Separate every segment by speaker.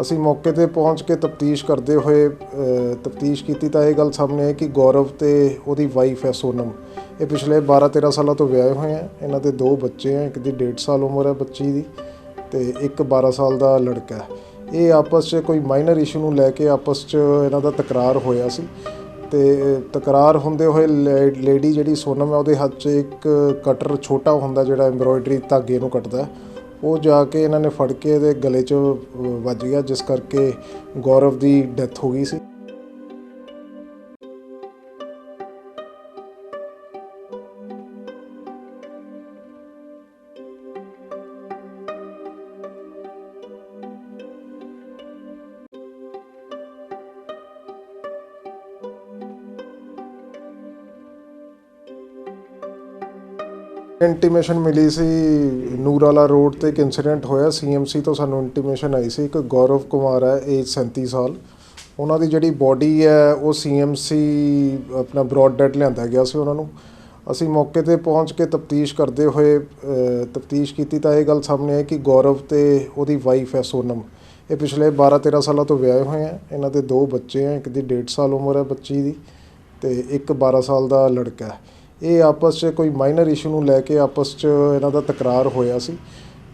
Speaker 1: ਅਸੀਂ ਮੌਕੇ ਤੇ ਪਹੁੰਚ ਕੇ ਤਫਤੀਸ਼ ਕਰਦੇ ਹੋਏ ਤਫਤੀਸ਼ ਕੀਤੀ ਤਾਂ ਇਹ ਗੱਲ ਸਾਹਮਣੇ ਆਈ ਕਿ ਗੌਰਵ ਤੇ ਉਹਦੀ ਵਾਈਫ ਹੈ ਸੋਨਮ। ਇਹ ਪਿਛਲੇ 12-13 ਸਾਲਾਂ ਤੋਂ ਵਿਆਹੇ ਹੋਏ ਆ। ਇਹਨਾਂ ਦੇ ਦੋ ਬੱਚੇ ਆ, ਇੱਕ ਦੀ 1.5 ਸਾਲ ਉਮਰ ਹੈ ਬੱਚੀ ਦੀ ਤੇ ਇੱਕ 12 ਸਾਲ ਦਾ ਲੜਕਾ ਹੈ। ਇਹ ਆਪਸ 'ਚ ਕੋਈ ਮਾਈਨਰ ਇਸ਼ੂ ਨੂੰ ਲੈ ਕੇ ਆਪਸ 'ਚ ਇਹਨਾਂ ਦਾ ਤਕਰਾਰ ਹੋਇਆ ਸੀ ਤੇ ਤਕਰਾਰ ਹੁੰਦੇ ਹੋਏ ਲੇਡੀ ਜਿਹੜੀ ਸੋਨਮ ਹੈ ਉਹਦੇ ਹੱਥ 'ਚ ਇੱਕ ਕਟਰ ਛੋਟਾ ਹੁੰਦਾ ਜਿਹੜਾ ਐਮਬ੍ਰੋਇਡਰੀ ਧਾਗੇ ਨੂੰ ਕੱਟਦਾ ਉਹ ਜਾ ਕੇ ਇਹਨਾਂ ਨੇ ਫੜ ਕੇ ਇਹਦੇ ਗਲੇ 'ਚ ਵੱਜ ਗਿਆ, ਜਿਸ ਕਰਕੇ ਗੌਰਵ ਦੀ ਡੈਥ ਹੋ ਗਈ ਸੀ। ਇੰਟੀਮੇਸ਼ਨ ਮਿਲੀ ਸੀ ਨੂਰਾਲਾ ਰੋਡ ਤੇ ਇੱਕ ਇਨਸੀਡੈਂਟ ਹੋਇਆ। ਸੀਐਮਸੀ ਤੋਂ ਸਾਨੂੰ ਇੰਟੀਮੇਸ਼ਨ ਆਈ ਸੀ। ਇੱਕ ਗੌਰਵ ਕੁਮਾਰ ਹੈ ਏਜ 37 ਸਾਲ। ਉਹਨਾਂ ਦੀ ਜਿਹੜੀ ਬੋਡੀ ਹੈ, ਉਹ ਸੀਐਮਸੀ ਆਪਣਾ ਬ੍ਰੌਡ ਡੈਡ ਲਿਆਂਦਾ ਗਿਆ ਸੀ ਉਹਨਾਂ ਨੂੰ। ਅਸੀਂ ਮੌਕੇ ਤੇ ਪਹੁੰਚ ਕੇ ਤਫਤੀਸ਼ ਕਰਦੇ ਹੋਏ ਤਫਤੀਸ਼ ਕੀਤੀ ਤਾਂ ਇਹ ਗੱਲ ਸਾਹਮਣੇ ਆਈ ਕਿ ਗੌਰਵ ਤੇ ਉਹਦੀ ਵਾਈਫ ਹੈ ਸੋਨਮ। ਇਹ ਪਿਛਲੇ 12-13 ਸਾਲਾਂ ਤੋਂ ਵਿਆਹੇ ਹੋਏ ਆ ਇਹਨਾਂ ਦੇ ਦੋ ਬੱਚੇ ਆ ਇੱਕ ਦੀ 1.5 ਸਾਲ ਉਮਰ ਹੈ ਬੱਚੀ ਦੀ ਤੇ ਇੱਕ 12 ਸਾਲ ਦਾ ਲੜਕਾ ਹੈ। ਇਹ ਆਪਸ 'ਚ ਕੋਈ ਮਾਈਨਰ ਇਸ਼ੂ ਨੂੰ ਲੈ ਕੇ ਆਪਸ 'ਚ ਇਹਨਾਂ ਦਾ ਤਕਰਾਰ ਹੋਇਆ ਸੀ।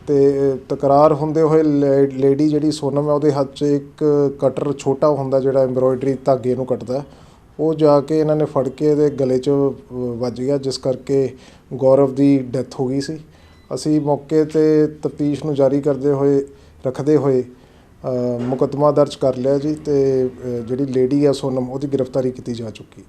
Speaker 1: ਤੇ ਤਕਰਾਰ ਹੁੰਦੇ ਹੋਏ ਲੇਡੀ ਜਿਹੜੀ ਸੋਨਮ ਹੈ ਉਹਦੇ ਹੱਥ 'ਚ ਇੱਕ ਕਟਰ ਛੋਟਾ ਹੁੰਦਾ ਜਿਹੜਾ ਐਮਬ੍ਰੋਇਡਰੀ ਧਾਗੇ ਨੂੰ ਕੱਟਦਾ ਉਹ ਜਾ ਕੇ ਇਹਨਾਂ ਨੇ ਫੜ ਕੇ ਇਹਦੇ ਗਲੇ 'ਚ ਵੱਜ ਗਿਆ, ਜਿਸ ਕਰਕੇ ਗੌਰਵ ਦੀ ਡੈਥ ਹੋ ਗਈ ਸੀ। ਅਸੀਂ ਮੌਕੇ ਤੇ ਤਫਤੀਸ਼ ਨੂੰ ਜਾਰੀ ਕਰਦੇ ਹੋਏ, ਰੱਖਦੇ ਹੋਏ ਮੁਕੱਦਮਾ ਦਰਜ ਕਰ ਲਿਆ ਜੀ ਤੇ ਜਿਹੜੀ ਲੇਡੀ ਆ ਸੋਨਮ, ਉਹਦੀ ਗ੍ਰਿਫਤਾਰੀ ਕੀਤੀ ਜਾ ਚੁੱਕੀ।